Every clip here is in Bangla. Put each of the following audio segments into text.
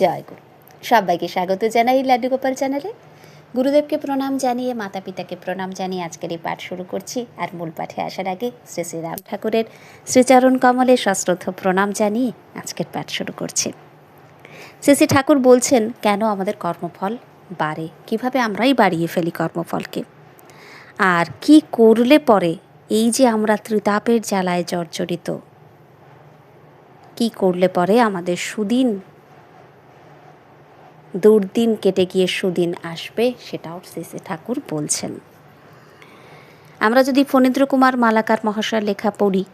জয় গুরু। সবাইকে স্বাগত জানাই লাড্ডু গোপাল চ্যানেলে। গুরুদেবকে প্রণাম জানিয়ে মাতা পিতাকে প্রণাম জানিয়ে আজকের এই পাঠ শুরু করছি। আর মূল পাঠে আসার আগে শ্রী শ্রী রাম ঠাকুরের শ্রীচরণ কমলে সশ্রদ্ধ প্রণাম জানিয়ে আজকের পাঠ শুরু করছি। শ্রী শ্রী ঠাকুর বলছেন, কেন আমাদের কর্মফল বাড়ে? কীভাবে আমরাই বাড়িয়ে ফেলি কর্মফলকে? আর কি করলে পরে এই যে আমরা ত্রিতাপের জ্বালায় জর্জরিত, কি করলে পরে আমাদের সুদিন দুর্দিন কেটে গিয়ে সুদিন আসবে, সেটাও শ্রী ঠাকুর বলছেন। আমরা যদি ফণীন্দ্র কুমার মালাকার মহাশয়ের লেখা পড়ি,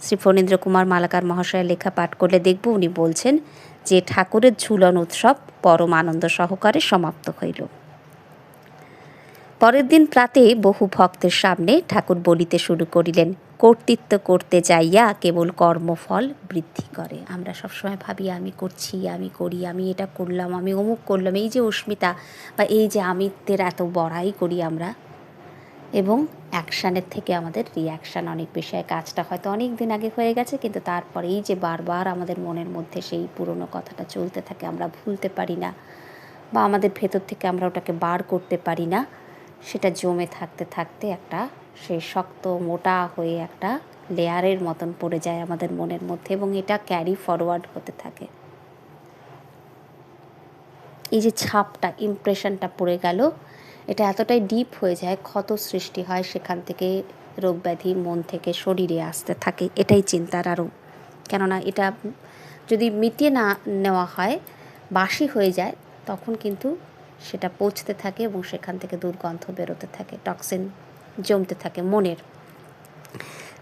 শ্রী ফণীন্দ্র কুমার মালাকার মহাশয়ের লেখা পাঠ করলে দেখব উনি বলছেন যে ঠাকুরের ঝুলন উৎসব পরম আনন্দ সহকারে সমাপ্ত হইল। পরের দিন প্রাতে বহু ভক্তের সামনে ঠাকুর বলিতে শুরু করিলেন, কর্তৃত্ব করতে যাইয়া কেবল কর্মফল বৃদ্ধি করে। আমরা সবসময় ভাবি, আমি করছি, আমি করি, আমি এটা করলাম, আমি অমুক করলাম, এই যে অস্মিতা বা এই যে আমিত্বের এত বড়াই করি আমরা। এবং অ্যাকশানের থেকে আমাদের রিয়াকশান অনেক বেশি হয়। কাজটা হয়তো অনেক দিন আগে হয়ে গেছে, কিন্তু তারপরে এই যে বারবার আমাদের মনের মধ্যে সেই পুরনো কথাটা চলতে থাকে, আমরা ভুলতে পারি না বা আমাদের ভেতর থেকে আমরা ওটাকে বার করতে পারি না। সেটা জমে থাকতে থাকতে একটা সেই শক্ত, মোটা হয়ে একটা লেয়ারের মতন পড়ে যায় আমাদের মনের মধ্যে এবং এটা ক্যারি ফরওয়ার্ড হতে থাকে। এই যে ছাপটা ইমপ্রেশনটা পড়ে গেল, এটা এতটাই ডিপ হয়ে যায়, ক্ষত সৃষ্টি হয় সেখান থেকে রোগ ব্যাধি মন থেকে শরীরে আসতে থাকে, এটাই চিন্তার আরও কেননা এটা যদি মিটিয়ে না নেওয়া হয়, বাসি হয়ে যায়, তখন কিন্তু সেটা পৌঁছতে থাকে এবং সেখান থেকে দুর্গন্ধ বেরোতে থাকে টক্সিন জমতে থাকে মনের।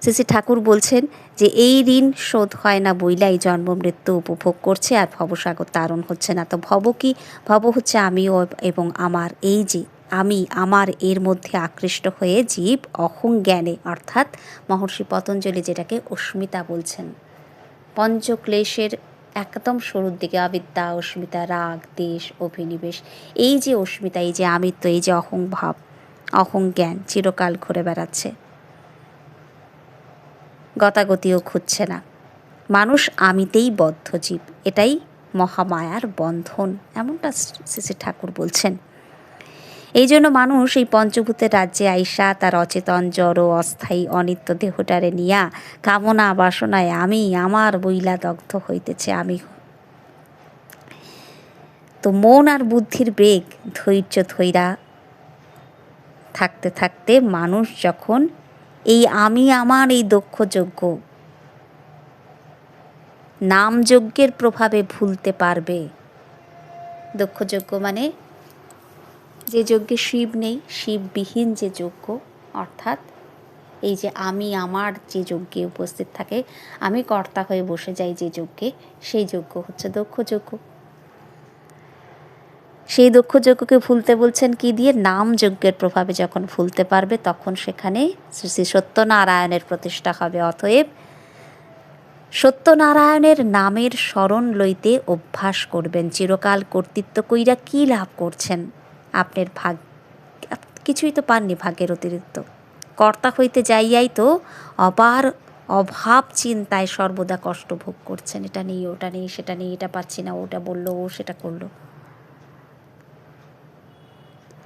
শ্রী ঠাকুর বলছেন যে, এই ঋণ শোধ হয় না বইলাই জন্ম, মৃত্যু উপভোগ করছে আর ভবসাগর তারণ হচ্ছে না। তো ভব কি? ভব হচ্ছে আমিও এবং আমার। এই যে, আমি আমার এর মধ্যে আকৃষ্ট হয়ে জীব অহং জ্ঞানে, অর্থাৎ মহর্ষি পতঞ্জলি যেটাকে অস্মিতা বলছেন, পঞ্চক্লেশের একদম শুরুর দিকে অবিদ্যা অস্মিতা রাগ, দেশ, অভিনিবেশ, এই যে অস্মিতা এই যে আমিত্ব, এই যে অহং ভাব অহং জ্ঞান চিরকাল ঘুরে বেড়াচ্ছে। গতাগতিও খুঁজছে না। মানুষ আমিতেই বদ্ধ জীব এটাই মহামায়ার বন্ধন, এমনটা শ্রী ঠাকুর বলছেন। এই জন্য মানুষ এই পঞ্চভূতের রাজ্যে আইসা তার অচেতন, জড়, অস্থায়ী, অনিত্য দেহটারে নিয়া কামনা, বাসনায় আমি, আমার বইলা দগ্ধ হইতেছে আমি তো মন আর বুদ্ধির বেগ ধৈর্য ধৈরা থাকতে থাকতে মানুষ যখন এই আমি, আমার এই দক্ষ দক্ষযজ্ঞ নামযজ্ঞের প্রভাবে ভুলতে পারবে, দক্ষযজ্ঞ মানে যে যজ্ঞে শিব নেই, শিববিহীন যে যজ্ঞ, অর্থাৎ এই যে আমি, আমার যে যজ্ঞে উপস্থিত থাকে, আমি কর্তা হয়ে বসে যাই যে যজ্ঞে, সেই যজ্ঞ হচ্ছে দক্ষ যজ্ঞ। সেই দক্ষ যজ্ঞকে ভুলতে বলছেন কি দিয়ে? নাম যজ্ঞের প্রভাবে যখন ভুলতে পারবে, তখন সেখানে শ্রী শ্রী সত্যনারায়ণের প্রতিষ্ঠা হবে। অতএব সত্যনারায়ণের নামের স্মরণ লইতে অভ্যাস করবেন। চিরকাল কর্তৃত্ব কইরা কী লাভ করছেন? আপনার ভাগ, কিছুই তো পাননি ভাগ্যের অতিরিক্ত। কর্তা হইতে যাইয়াই তো অপার অভাব চিন্তায় সর্বদা কষ্ট ভোগ করছেন। এটা নেই, ওটা নেই, সেটা নেই, এটা পাচ্ছি না, ওটা বলল, ও সেটা করল।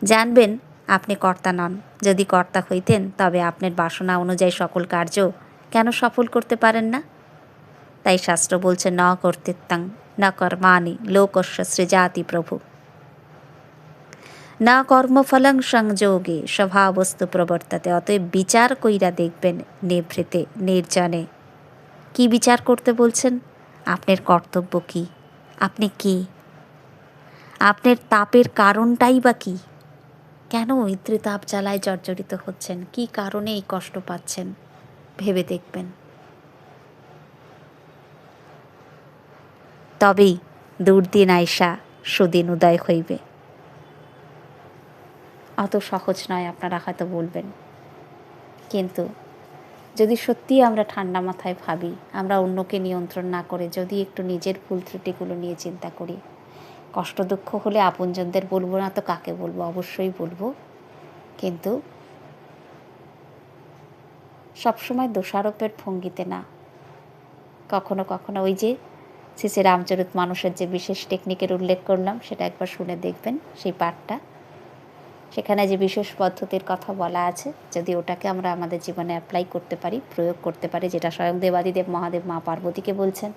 জানবেন, আপনি কর্তা নন। যদি কর্তা হইতেন, তবে আপনার বাসনা অনুযায়ী সকল কার্য কেন সফল করতে পারেন না? তাই শাস্ত্র বলছে, ন কর্তৃত্বাং, ন কর্মানি লোকস্য সৃজাতি প্রভু। না কর্মফলং সংযোগে স্বভাবস্তু প্রবর্তাতে, অতএব বিচার কইরা দেখবেন নেভৃতে, নির্জনে। কি বিচার করতে বলছেন? আপনার কর্তব্য কি? আপনি কি? আপনার তাপের কারণটাই বা কী? কেন তাপ জ্বালায় জর্জরিত হচ্ছেন? কি কারণে এই কষ্ট পাচ্ছেন? ভেবে দেখবেন। তবেই দুর্দিন আয়সা সুদিন উদয় হইবে। অত সহজ নয়, আপনারা হয়তো বলবেন। কিন্তু যদি সত্যি আমরা ঠান্ডা মাথায় ভাবি, আমরা অন্যকে নিয়ন্ত্রণ না করে যদি একটু নিজের ভুল ত্রুটিগুলো নিয়ে চিন্তা করি, কষ্ট দুঃখ হলে আপনজনদের বলব না তো কাকে বলব? অবশ্যই বলব। কিন্তু সবসময় দোষারোপের ভঙ্গিতে না। কখনো কখনো ওই যে শ্রী শ্রী রামচরিত মানুষের যে বিশেষ টেকনিকের উল্লেখ করলাম, সেটা একবার শুনে দেখবেন সেই পাঠটা। সেখানে যে বিশেষ পদ্ধতির কথা বলা আছে, যদি ওটাকে আমরা আমাদের জীবনে অ্যাপ্লাই করতে পারি, প্রয়োগ করতে পারি, যেটা স্বয়ং দেবাদিদেব মহাদেব মা পার্বতীকে বলছেন।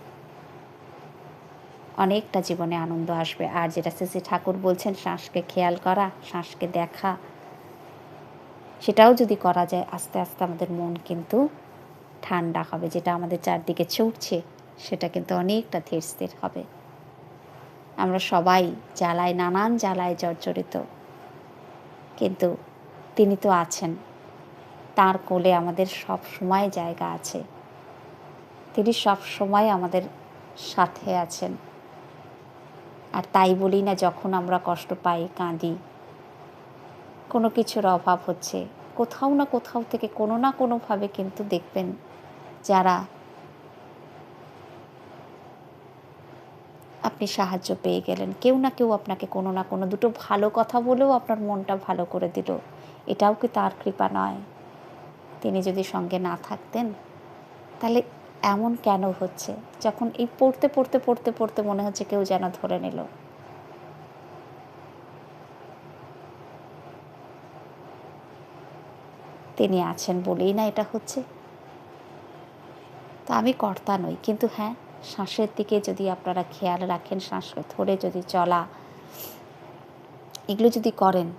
অনেকটা জীবনে আনন্দ আসবে। আর যেটা শ্রী ঠাকুর বলছেন, শ্বাসকে খেয়াল করা, শ্বাসকে দেখা, সেটাও যদি করা যায়, আস্তে আস্তে আমাদের মন কিন্তু ঠান্ডা হবে, যেটা আমাদের চারদিকে চড়ছে সেটা কিন্তু অনেকটা ধীর স্থির হবে। আমরা সবাই জ্বালায়, নানান জ্বালায় জর্জরিত। কিন্তু তিনি তো আছেন। তার কোলে আমাদের সব সময় জায়গা আছে। তিনি সব সময় আমাদের সাথে আছেন। আর তাই বলি না যখন আমরা কষ্ট পাই, কাঁদি। কোনো কিছুর অভাব হচ্ছে। কোথাও না কোথাও থেকে কোনো না কোনোভাবে কিন্তু দেখবেন যারা আপনি সাহায্য পেয়ে গেলেন। কেউ না কেউ আপনাকে কোনো না কোনো দুটো ভালো কথা বলেও আপনার মনটা ভালো করে দিল। এটাও কি তার কৃপা নয়? তিনি যদি সঙ্গে না থাকতেন, তাহলে এমন কেন হচ্ছে? যখন এই পড়তে পড়তে পড়তে পড়তে মনে হচ্ছে কেউ যেন ধরে নিল। তিনি আছেন বলেই না এটা হচ্ছে। তা আমি কর্তা নই, কিন্তু হ্যাঁ শ্বাসের দিকে যদি আপনারা খেয়াল রাখেন, শ্বাস ধরে যদি চলা, এগুলো যদি করেন,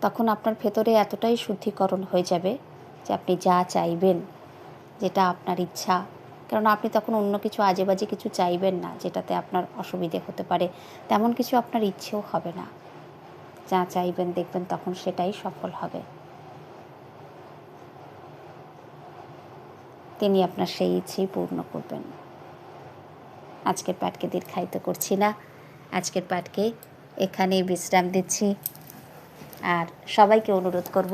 তখন আপনার ভেতরে এতটাই শুদ্ধিকরণ হয়ে যাবে যে আপনি যা চাইবেন, যেটা আপনার ইচ্ছা। কারণ আপনি তখন অন্য কিছু আজে বাজে কিছু চাইবেন না, যেটাতে আপনার অসুবিধে হতে পারে। তেমন কিছু আপনার ইচ্ছেও হবে না। যা চাইবেন, দেখবেন তখন সেটাই সফল হবে। তিনি আপনার সেই ইচ্ছেই পূর্ণ করবেন। আজকের পাঠকে দীর্ঘায়িত করছি না। আজকের পাঠকে এখানেই বিশ্রাম দিচ্ছি। আর সবাইকে অনুরোধ করব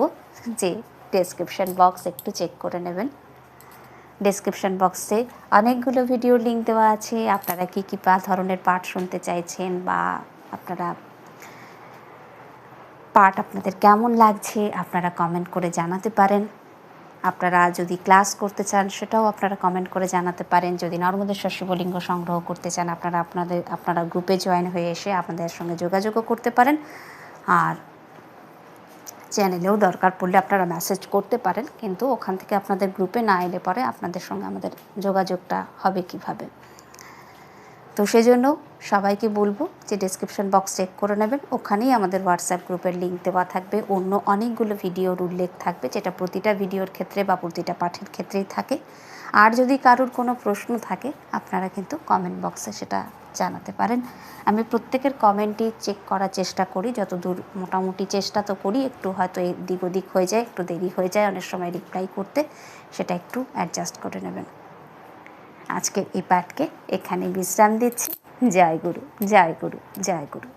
যে ডেসক্রিপশন বক্স একটু চেক করে নেবেন। ডেসক্রিপশন বক্সে অনেকগুলো ভিডিও লিঙ্ক দেওয়া আছে। আপনারা কী কী পা ধরনের পাঠ শুনতে চাইছেন বা আপনারা পাঠ আপনাদের কেমন লাগছে, আপনারা কমেন্ট করে জানাতে পারেন। আপনারা যদি ক্লাস করতে চান, সেটাও আপনারা কমেন্ট করে জানাতে পারেন। যদি নর্মদেশ্বর শিবলিঙ্গ সংগ্রহ করতে চান, আপনারা আপনাদের, আপনারা গ্রুপে জয়েন হয়ে এসে আপনাদের সঙ্গে যোগাযোগও করতে পারেন। আর চ্যানেলেও দরকার পড়লে আপনারা মেসেজ করতে পারেন, কিন্তু ওখান থেকে আপনাদের গ্রুপে না এলে পরে আপনাদের সঙ্গে আমাদের যোগাযোগটা হবে কীভাবে? তো সেজন্য সবাইকে বলব যে ডিসক্রিপশন বক্স চেক করে নেবেন। ওখানেই আমাদের হোয়াটসঅ্যাপ গ্রুপের লিঙ্ক দেওয়া থাকবে। অন্য অনেকগুলো ভিডিওর উল্লেখ থাকবে, যেটা প্রতিটা ভিডিওর ক্ষেত্রে বা প্রতিটা পাঠের ক্ষেত্রেই থাকে। আর যদি কারোর কোনো প্রশ্ন থাকে, আপনারা কিন্তু কমেন্ট বক্সে সেটা জানাতে পারেন। আমি প্রত্যেকের কমেন্টই চেক করার চেষ্টা করি। যতদূর মোটামুটি চেষ্টা তো করি, একটু হয়তো এদিক ওদিক হয়ে যায়, একটু দেরি হয়ে যায় অনেক সময় রিপ্লাই করতে, সেটা একটু অ্যাডজাস্ট করে নেবেন। আজকের এই পাঠকে এখানে বিশ্রাম দিচ্ছি। জয় গুরু জয় গুরু জয় গুরু।